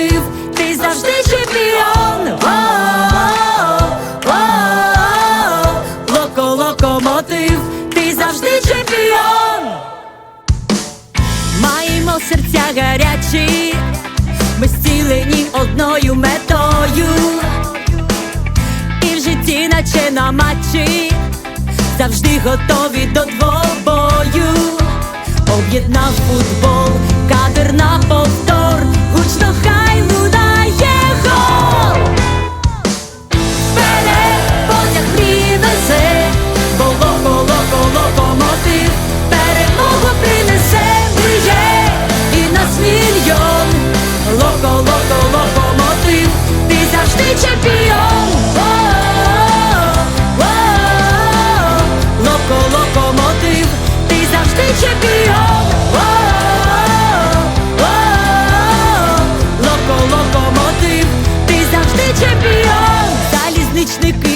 жив, ти завжди чемпіон. Локо локомотив, ти завжди чемпіон. Маємо серця гарячі, ми зцілені одною метою. І в житті, наче на матчі, завжди готові до двобою. Об'єднав футбол, кадр на полі чемпіон. Залізничники